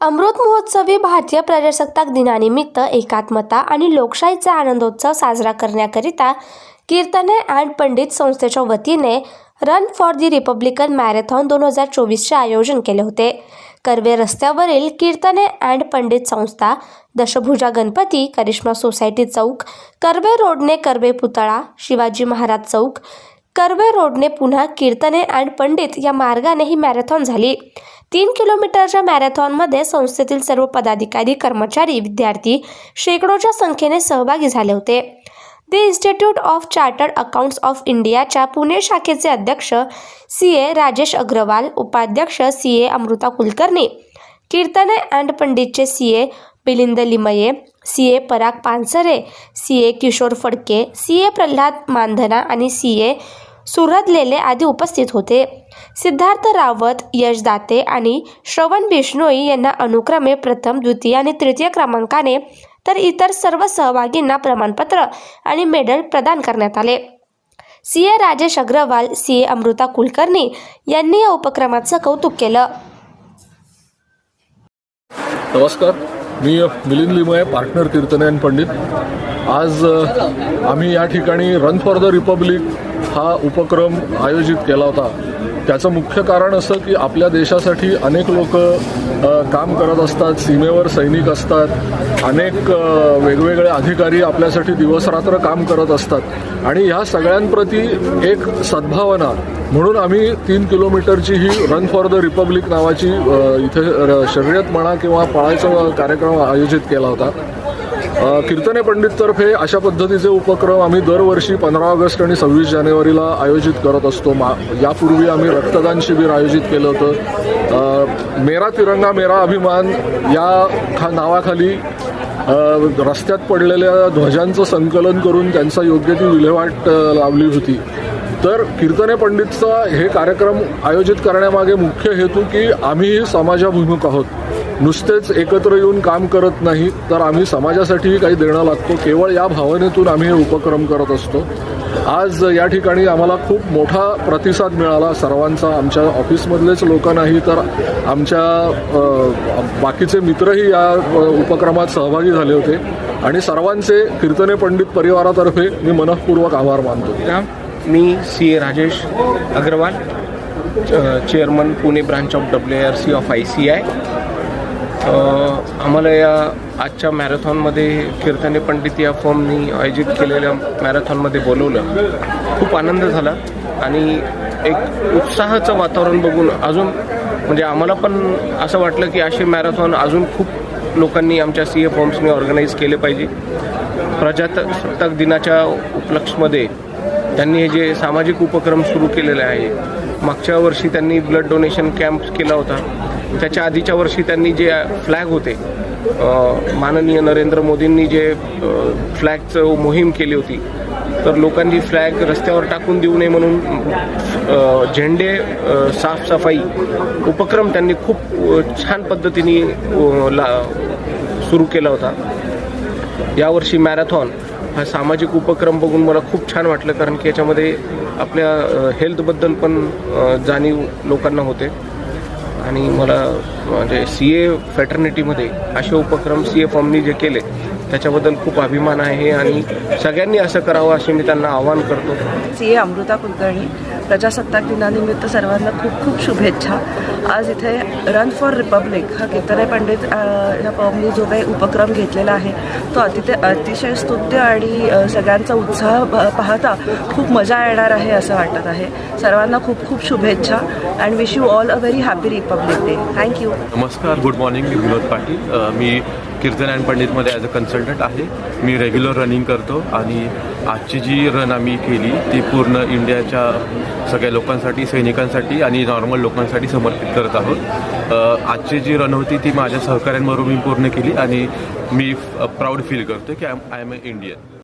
अमृत महोत्सवी भारतीय प्रजासत्ताक दिनानिमित्त एकात्मता आणि लोकशाहीचा आनंदोत्सव साजरा करण्याकरिता कीर्तने अँड पंडित संस्थेच्या वतीने run for the republican marathon दोन हजार चोवीसचे आयोजन केले होते. कर्वे रस्त्यावरील कीर्तने अँड पंडित संस्था दशभुजा गणपती करिश्मा सोसायटी चौक कर्वे रोडने कर्वे पुतळा शिवाजी महाराज चौक कर्वे रोडने पुन्हा कीर्तने अँड पंडित या मार्गाने ही मॅरेथॉन झाली. तीन किलोमीटरच्या मॅरेथॉनमध्ये संस्थेतील सर्व पदाधिकारी कर्मचारी विद्यार्थी शेकडोच्या संख्येने सहभागी झाले होते. The institute of chartered accounts of इंडियाच्या पुणे शाखेचे अध्यक्ष सी. ए. राजेश अग्रवाल उपाध्यक्ष C. A. Amruta Kulkarni Kirtane and पंडितचे C. A. Milind Limaye C A Parag Pansare C A Kishor Phadke C A Pralhad Mandhana आणि सी ए सुरदलेले आदी उपस्थित होते. सिद्धार्थ रावत यश दाते आणि श्रवण बिष्णोई यांना अनुक्रमे प्रथम द्वितीय आणि तृतीय क्रमांकाने तर इतर सर्व सहभागींना प्रमाणपत्र आणि मेडल प्रदान करण्यात आले. C A Rajesh Agarwal C A Amruta Kulkarni यांनी या उपक्रमाचं कौतुक केलं. नमस्कार. मी मिलिंद लिमये पार्टनर कीर्तने पंडित. आज आम्ही या ठिकाणी रन फॉर द रिपब्लिक हा उपक्रम आयोजित केला होता. त्याचं मुख्य कारण असं की आपल्या देशासाठी अनेक लोक काम करत असतात सीमेवर सैनिक असतात अनेक वेगवेगळे अधिकारी आपल्यासाठी दिवसरात्र काम करत असतात. आणि ह्या सगळ्यांप्रती एक सद्भावना म्हणून आम्ही तीन किलोमीटरची ही रन फॉर द रिपब्लिक नावाची इथे र- शर्यत म्हणा किंवा पळायचा कार्यक्रम आयोजित केला होता. कीर्तने पंडिततर्फे अशा पद्धतीचे उपक्रम आम्ही दरवर्षी पंधरा ऑगस्ट आणि सव्वीस जानेवारीला आयोजित करत असतो. मा यापूर्वी आम्ही रक्तदान शिबिर आयोजित केलं होतं. मेरा तिरंगा मेरा अभिमान या खा नावाखाली रस्त्यात पडलेल्या ध्वजांचं संकलन करून त्यांचा योग्य ती विल्हेवाट लावली होती. तर कीर्तने पंडितचा हे कार्यक्रम आयोजित करण्यामागे मुख्य हेतू की आम्ही समाजाभिमुख आहोत. नुसतेच एकत्र येऊन काम करत नाही तर आम्ही समाजासाठीही काही देणं लागतो. केवळ या भावनेतून आम्ही हे उपक्रम करत असतो. आज या ठिकाणी आम्हाला खूप मोठा प्रतिसाद मिळाला. सर्वांचा आमच्या ऑफिसमधलेच लोक नाही तर आमच्या बाकीचे मित्रही या उपक्रमात सहभागी झाले होते. आणि सर्वांचे कीर्तने पंडित परिवारातर्फे मी मनःपूर्वक आभार मानतो. मी सी ए राजेश अग्रवाल च- chairman Pune branch of W R C of I C I आम्हाला या आजच्या मॅरेथॉनमध्ये कीर्तने पंडित या फॉर्मनी आयोजित केलेल्या मॅरेथॉनमध्ये बोलवलं. खूप आनंद झाला आणि एक उत्साहाचं वातावरण बघून अजून म्हणजे आम्हाला पण असं वाटलं की असे मॅरेथॉन अजून खूप लोकांनी आमच्या सी ए फॉर्म्सनी ऑर्गनाईज केले पाहिजे. प्रजासत्ताक दिनाच्या उपलक्षमध्ये त्यांनी हे जे सामाजिक उपक्रम सुरू केलेले आहे मागच्या वर्षी त्यांनी ब्लड डोनेशन कॅम्प केला होता. त्याच्या आधीच्या वर्षी त्यांनी जे फ्लॅग होते माननीय नरेंद्र मोदींनी जे फ्लॅगचं मोहीम केली होती तर लोकांनी फ्लॅग रस्त्यावर टाकून देऊ नये म्हणून झेंडे साफसफाई उपक्रम त्यांनी खूप छान पद्धतीने ला सुरू केला होता. यावर्षी मॅरेथॉन हा सामाजिक उपक्रम बघून मला खूप छान वाटलं कारण की याच्यामध्ये आपल्या हेल्थबद्दल पण जाणीव लोकांना होते. आणि मला म्हणजे सी ए फॅटर्निटीमध्ये असे उपक्रम सी ए फॉर्मनी जे केले त्याच्याबद्दल खूप अभिमान आहे आणि सगळ्यांनी असं करावं असे मी त्यांना आवाहन करतो. सी ए अमृता कुलकर्णी प्रजासत्ताक दिनानिमित्त सर्वांना खूप खूप शुभेच्छा. आज इथे रन फॉर रिपब्लिक हा कीर्तने पंडित ह्या फॉर्मनी जो काही उपक्रम घेतलेला आहे तो अतिशय अतिशय स्तुत्य आणि सगळ्यांचा उत्साह प- पाहता खूप मजा येणार आहे असं वाटत आहे. सर्वांना खूप खूप शुभेच्छा and wish you all a very happy republic day thank you नमस्कार गुड मॉर्निंग मी विनोद पाटील. मी कीर्तन अँड पंडितमध्ये ॲज अ कन्सल्टंट आहे. मी रेग्युलर रनिंग करतो आणि आजची जी रन आम्ही केली ती पूर्ण इंडियाच्या सगळ्या लोकांसाठी सैनिकांसाठी आणि नॉर्मल लोकांसाठी समर्पित करत आहोत. आजची जी रन होती ती माझ्या सहकाऱ्यांबरोबर मी पूर्ण केली आणि मी प्राऊड फील करतो की I I am a Indian